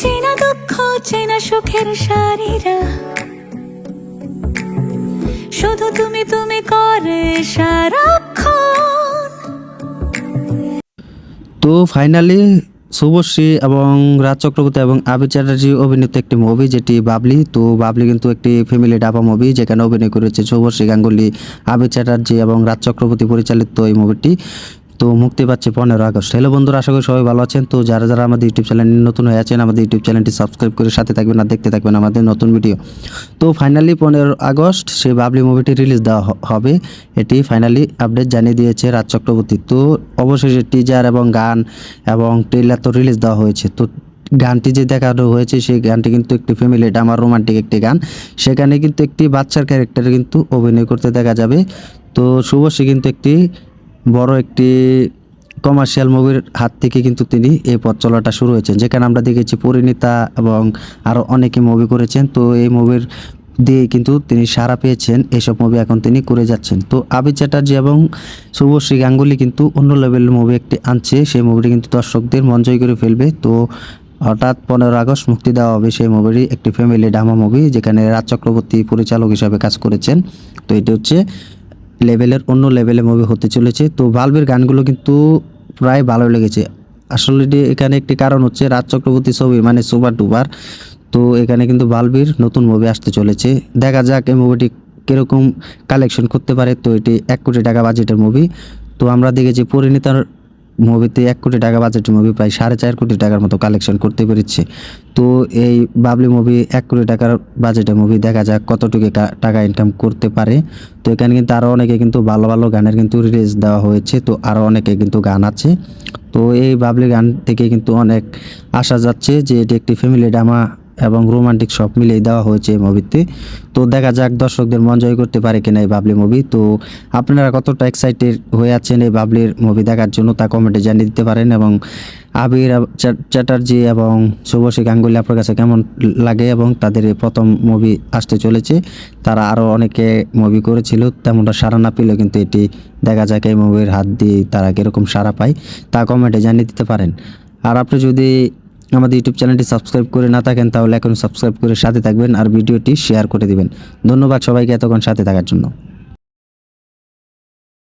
চেনা দুঃখ, চেনা সুখের সারিরা। শুধু তুমি তুমি করে সারাক্ষণ। তো ফাইনালি শুভশ্রী এবং রাজ চক্রবর্তী এবং আবির চ্যাটার্জি অভিনীত একটি মুভি যেটি বাবলি। তো বাবলি কিন্তু একটি ফ্যামিলি ডাবা মুভি যেখানে অভিনয় করেছে শুভশ্রী গাঙ্গুলি, আবির চ্যাটার্জি এবং রাজ চক্রবর্তী পরিচালিত এই মুভিটি তো মুক্তি পাচ্ছে পনেরো আগস্ট। হ্যালো বন্ধুরা, আশা করি সবাই ভালো আছেন। তো যারা যারা আমাদের ইউটিউব চ্যানেল নতুন হয়ে আছেন, আমাদের ইউটিউব চ্যানেলটি সাবস্ক্রাইব করে সাথে থাকবেন আর দেখতে থাকবেন আমাদের নতুন ভিডিও। তো ফাইনালি পনেরো আগস্ট সেই বাবলি মুভিটি রিলিজ দেওয়া হবে। এটি ফাইনালি আপডেট জানিয়ে দিয়েছে রাজ চক্রবর্তী। তো অবশেষে টিজার এবং গান এবং ট্রেলার তো রিলিজ দেওয়া হয়েছে। তো গানটি যে দেখানো হয়েছে, সেই গানটি কিন্তু একটি ফ্যামিলি ড্রামার রোমান্টিক একটি গান। সেখানে কিন্তু একটি বাচ্চার ক্যারেক্টার কিন্তু অভিনয় করতে দেখা যাবে। তো শুভশ্রী কিন্তু একটি বড় একটি কমার্শিয়াল মুভির হাত থেকে কিন্তু তিনি এই পথ চলাটা শুরু হয়েছেন। যেখানে আমরা দেখেছি পরিণীতা এবং আরও অনেকে মুভি করেছেন। তো এই মুভির দিয়ে কিন্তু তিনি সাড়া পেয়েছেন। এইসব মুভি এখন তিনি করে যাচ্ছেন। তো আবি চ্যাটার্জি এবং শুভশ্রী গাঙ্গুলি কিন্তু অন্য লেভেলের মুভি একটি আনছে। সেই মুভিটি কিন্তু দর্শকদের মন জয় করে ফেলবে। তো হঠাৎ পনেরো আগস্ট মুক্তি দেওয়া হবে সেই মুভিটি একটি ফ্যামিলি ড্রামা মুভি যেখানে রাজ চক্রবর্তী পরিচালক হিসাবে কাজ করেছেন। তো এটি হচ্ছে লেভেলের অন্য লেভেলের মুভি হতে চলেছে। তো বাল্বের গানগুলো কিন্তু প্রায় ভালো লেগেছে। আসলে এখানে একটি কারণ হচ্ছে রাজ চক্রবর্তী ছবি মানে সুপার ডুপার তো এখানে কিন্তু ভালভির নতুন মুভি আসতে চলেছে। দেখা যাক এই মুভিটি কীরকম কালেকশন করতে পারে। তো এটি এক কোটি টাকা বাজেটের মুভি তো আমরা দেখেছি পরিণীতার মুভিতে এক কোটি টাকা বাজেটের মুভি প্রায় সাড়ে চার কোটি টাকার মতো কালেকশন করতে পেরেছে। তো এই বাবলি মুভি এক কোটি টাকার বাজেটের মুভি দেখা যাক কতটুকু টাকা ইনকাম করতে পারে। তো এখানে কিন্তু আরও অনেকে কিন্তু ভালো ভালো গানের কিন্তু রিলিজ দেওয়া হয়েছে, তো আরও অনেকে কিন্তু গান আছে। তো এই বাবলি গান থেকে কিন্তু অনেক আশা যাচ্ছে যে এটি একটি ফ্যামিলি ড্রামা এবং রোমান্টিক সব মিলিয়ে দেওয়া হয়েছে এই মুভিতে তো। দেখা যাক দর্শকদের মন জয় করতে পারে কিনা এই বাবলি মুভি তো আপনারা কতটা এক্সাইটেড হয়ে আছেন এই বাবলির মুভি দেখার জন্য তা কমেন্টে জানিয়ে দিতে পারেন এবং আবির চ্যাট- চ্যাটার্জি এবং শুভশ্রী গাঙ্গুলি আপনার কাছে কেমন লাগে এবং তাদের প্রথম মুভি আসতে চলেছে, তারা আরও অনেকে মুভি করেছিল, তেমনটা সাড়া না পেলেও কিন্তু এটি দেখা যাক এই মুভির হাত দিয়ে তারা কীরকম সাড়া পায় তা কমেন্টে জানিয়ে দিতে পারেন। আর আপনি যদি আমাদের ইউটিউব চ্যানেলটি সাবস্ক্রাইব করে না থাকেন, তাহলে এখন সাবস্ক্রাইব করে সাথে থাকবেন আর ভিডিওটি শেয়ার করে দিবেন। ধন্যবাদ সবাইকে এতক্ষণ সাথে থাকার জন্য।